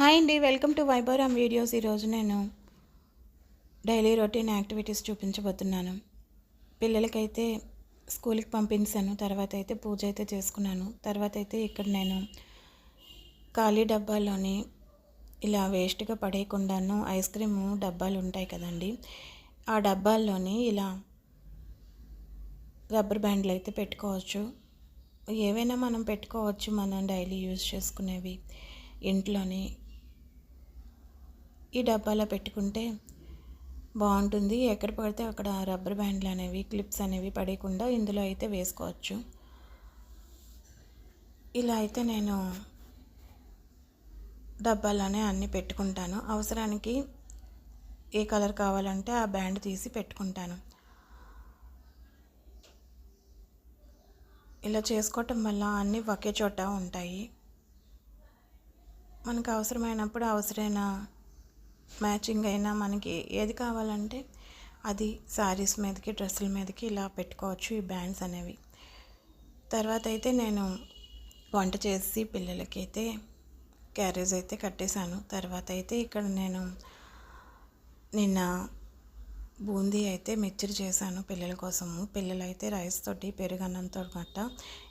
Hi అండి welcome to వైభవరామ్ videos. ఈరోజు నేను డైలీ రొటీన్ యాక్టివిటీస్ చూపించబోతున్నాను. పిల్లలకైతే స్కూల్కి పంపించాను తర్వాత అయితే పూజ అయితే చేసుకున్నాను. తర్వాత అయితే ఇక్కడ నేను ఖాళీ డబ్బాలోని ఇలా వేస్ట్గా పడేయకుండాను ఐస్ క్రీమ్ డబ్బాలు ఉంటాయి కదండి ఆ డబ్బాల్లోని ఇలా రబ్బర్ బ్యాండ్లు అయితే పెట్టుకోవచ్చు. ఏవైనా మనం పెట్టుకోవచ్చు మనం డైలీ యూజ్ చేసుకునేవి. ఇంట్లోని ఈ డబ్బాలో పెట్టుకుంటే బాగుంటుంది. ఎక్కడ పడితే అక్కడ రబ్బర్ బ్యాండ్లు అనేవి క్లిప్స్ అనేవి పడేయకుండా ఇందులో అయితే వేసుకోవచ్చు. ఇలా అయితే నేను డబ్బాలోనే అన్నీ పెట్టుకుంటాను. అవసరానికి ఏ కలర్ కావాలంటే ఆ బ్యాండ్ తీసి పెట్టుకుంటాను. ఇలా చేసుకోవటం వల్ల అన్నీ ఒకే చోట ఉంటాయి. మనకు అవసరమైనప్పుడు అవసరమైన మ్యాచింగ్ అయినా మనకి ఏది కావాలంటే అది శారీస్ మీదకి డ్రెస్సుల మీదకి ఇలా పెట్టుకోవచ్చు ఈ బ్యాండ్స్ అనేవి. తర్వాత అయితే నేను వంట చేసి పిల్లలకి అయితే క్యారేజ్ అయితే కట్టేశాను. తర్వాత అయితే ఇక్కడ నేను నిన్న బూందీ అయితే మిక్చర్ చేశాను పిల్లల కోసము. పిల్లలు అయితే రైస్ తోటి పెరుగన్నంతో గట్ట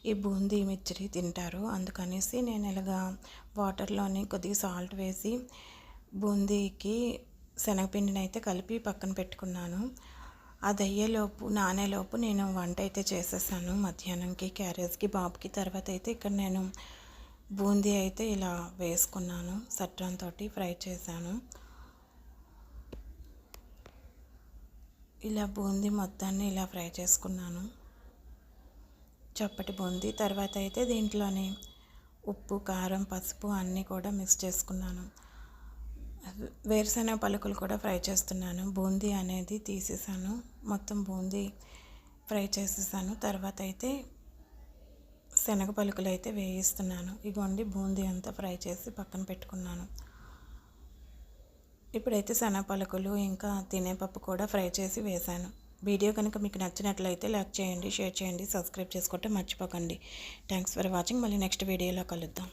ఈ బూందీ మిక్చర్ తింటారు. అందుకనేసి నేను ఇలాగా వాటర్లోని కొద్దిగా సాల్ట్ వేసి బూందీకి శనగపిండిని అయితే కలిపి పక్కన పెట్టుకున్నాను. అది అయ్యేలోపు నానేలోపు నేను వంట అయితే చేసేసాను. మధ్యాహ్నంకి క్యారేజ్కి బాబుకి తర్వాత అయితే ఇక్కడ నేను బూందీ అయితే ఇలా వేసుకున్నాను. సట్రంతో ఫ్రై చేశాను. ఇలా బూందీ మొత్తాన్ని ఇలా ఫ్రై చేసుకున్నాను. చప్పటి బూందీ. తర్వాత అయితే దీంట్లోనే ఉప్పు కారం పసుపు అన్నీ కూడా మిక్స్ చేసుకున్నాను. వేరుశనగ పలుకులు కూడా ఫ్రై చేస్తున్నాను. బూందీ అనేది తీసేసాను. మొత్తం బూందీ ఫ్రై చేసేసాను. తర్వాత అయితే శనగ పలుకులు అయితే వేయిస్తున్నాను. ఇగోండి బూందీ అంతా ఫ్రై చేసి పక్కన పెట్టుకున్నాను. ఇప్పుడైతే శనగ పలుకులు ఇంకా తినేపప్పు కూడా ఫ్రై చేసి వేశాను. వీడియో కనుక మీకు నచ్చినట్లయితే లైక్ చేయండి షేర్ చేయండి సబ్స్క్రైబ్ చేసుకోవటం మర్చిపోకండి. Thanks for watching. మళ్ళీ నెక్స్ట్ వీడియోలో కలుద్దాం.